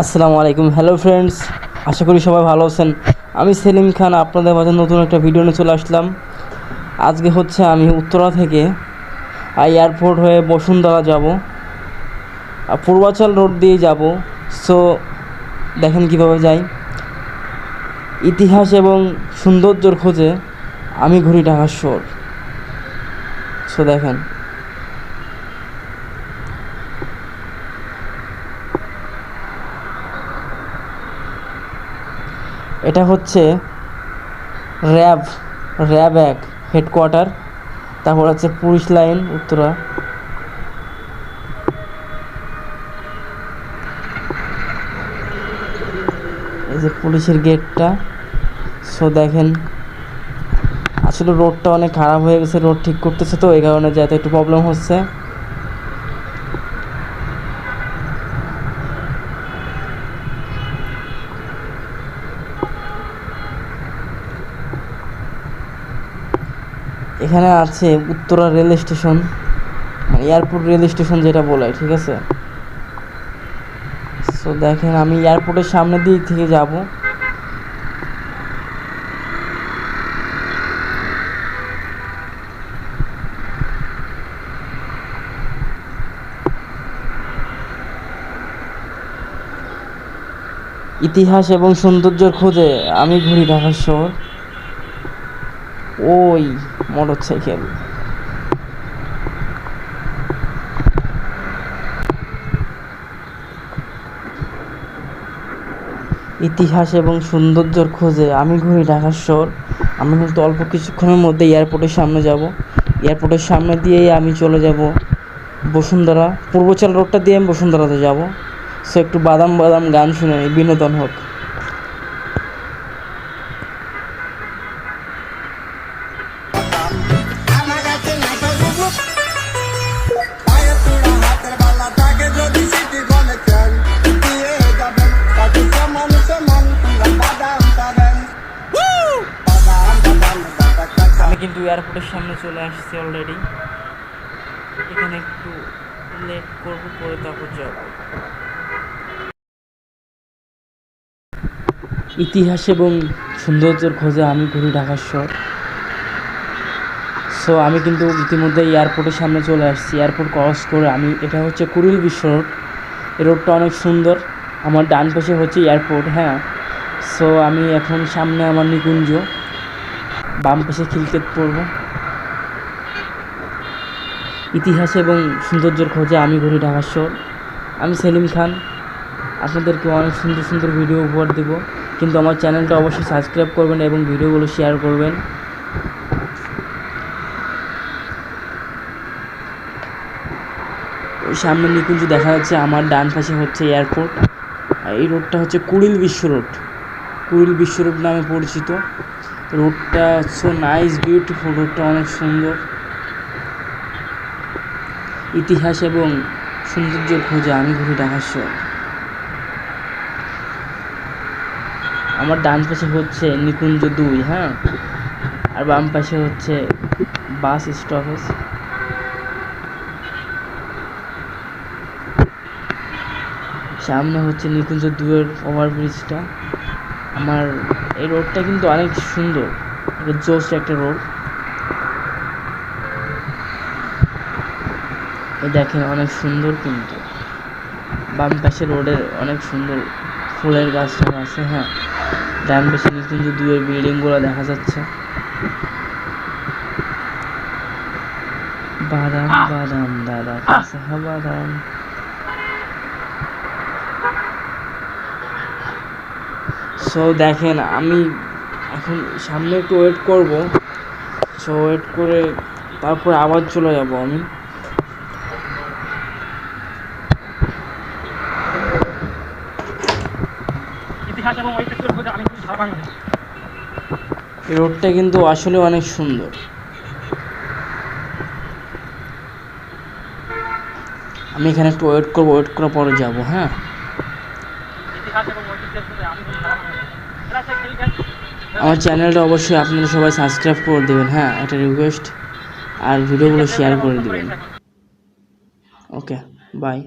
আসসালামু আলাইকুম। Hello friends আশা করি সবাই ভালো আছেন। আমি সেলিম খান, আপনাদের মাঝে নতুন একটা ভিডিও নিয়ে চলে আসলাম। আজকে হচ্ছে আমি উত্তরা থেকে এয়ারপোর্ট হয়ে বসুন্ধরা যাব। আর পূর্বাচল রোড দিয়ে যাব। সো দেখেন কীভাবে যাই। ইতিহাস এবং সৌন্দর্যর খোঁজে আমি ঘুরি ঢাকার সো দেখেন। এটা হচ্ছে র্যাব র্যাব এক হেডকোয়ার্টার। তারপর হচ্ছে পুলিশ লাইন, উত্তরা। এই যে পুলিশের গেটটা। সো দেখেন, আসলে রোডটা অনেক খারাপ হয়ে গেছে রোড ঠিক করতেছে তো, এই কারণে যাতে একটু প্রবলেম হচ্ছে। এখানে আছে উত্তরা রেল স্টেশন মানে এয়ারপোর্ট রেল স্টেশন যেটা বলে, ঠিক আছে? সো দেখেন আমি এয়ারপোর্টের সামনের দিক থেকে যাব। ইতিহাস এবং সৌন্দর্যের খোঁজে আমি ঘুরি ঢাকা শহর। ওই। মোটর সাইকেল ইতিহাস এবং সৌন্দর্যর খোঁজে আমি ঘুরি ঢাকার শহর। আমি কিন্তু অল্প কিছুক্ষণের মধ্যে এয়ারপোর্টের সামনে যাব। এয়ারপোর্টের সামনে দিয়েই আমি চলে যাব বসুন্ধরা। পূর্বচাল রোডটা দিয়ে আমি বসুন্ধরাতে যাব। সো একটু বাদাম বাদাম গান শুনে বিনোদন হোক। কিন্তু এয়ারপোর্টের সামনে চলে আসছি অলরেডি এখানে একটু লেট করব, পরে তারপর যাব। ইতিহাস এবং সৌন্দর্যের খোঁজে আমি ঘুরি ঢাকার শহর। সো আমি কিন্তু ইতিমধ্যে এয়ারপোর্টের সামনে চলে আসছি। এয়ারপোর্ট ক্রস করে আমি, এটা হচ্ছে কুড়িল বিশ্ব রোড এই রোডটা অনেক সুন্দর। আমার ডান পাশে হচ্ছে এয়ারপোর্ট হ্যাঁ। সো আমি এখন সামনে আমার নিকুঞ্জ। বাম পাশে খিলকেত পড়ব। ইতিহাস এবং সৌন্দর্যের খোঁজে আমি ঘুরি ঢাকার শহর। আমি সেলিম খান। আপনাদেরকে অনেক সুন্দর সুন্দর ভিডিও উপহার দেব। কিন্তু আমার চ্যানেলটা অবশ্যই সাবস্ক্রাইব করবেন এবং ভিডিওগুলো শেয়ার করবেন। সামনে নিকুঞ্জ দেখা যাচ্ছে, আমার ডান পাশে হচ্ছে এয়ারপোর্ট এই রোডটা হচ্ছে কুড়িল বিশ্ব রোড কুড়িল বিশ্ব রোড নামে পরিচিত। রোডটা সো নাইস বিউটিফুল রোডটা অনেক সুন্দর। ইতিহাস এবং সৌন্দর্য খোঁজে আমি ঘুরি ঢাকার শহর। আমার ডান পাশে হচ্ছে নিকুঞ্জ দুই হ্যাঁ? আর বাম পাশে হচ্ছে বাস স্টপেজ। সামনে হচ্ছে নিকুঞ্জ দুয়ের ওভারব্রিজটা আমার এই রোডটা কিন্তু অনেক সুন্দর। জোস একটা রোড। এই দেখেন অনেক সুন্দর কিন্তু। বাম পাশে রোডের অনেক সুন্দর ফুলের গাছ আছে হ্যাঁ। ডান পাশে নিকুঞ্জ দুয়ের বিল্ডিংগুলো দেখা যাচ্ছে। বাদাম বাদাম, দাদা, কাঁচা বাদাম। সো দেখেন আমি এখন সামনে একটু ওয়েট করব। সো ওয়েট করে তারপরে আবার চলে যাব আমি। এই রোডটা কিন্তু আসলে অনেক সুন্দর। আমি এখানে একটু ওয়েট করব ওয়েট করার পরে যাব হ্যাঁ ইতিহাস এবং ঐতিহ্যের খোঁজে আমি কিন্তু সারা বাংলাদেশ এটা হচ্ছে ক্রিকেট আমার চ্যানেলটা অবশ্যই আপনারা সবাই সাবস্ক্রাইব করে দেবেন হ্যাঁ একটা রিকোয়েস্ট আর ভিডিওগুলো শেয়ার করে দেবেন। Okay bye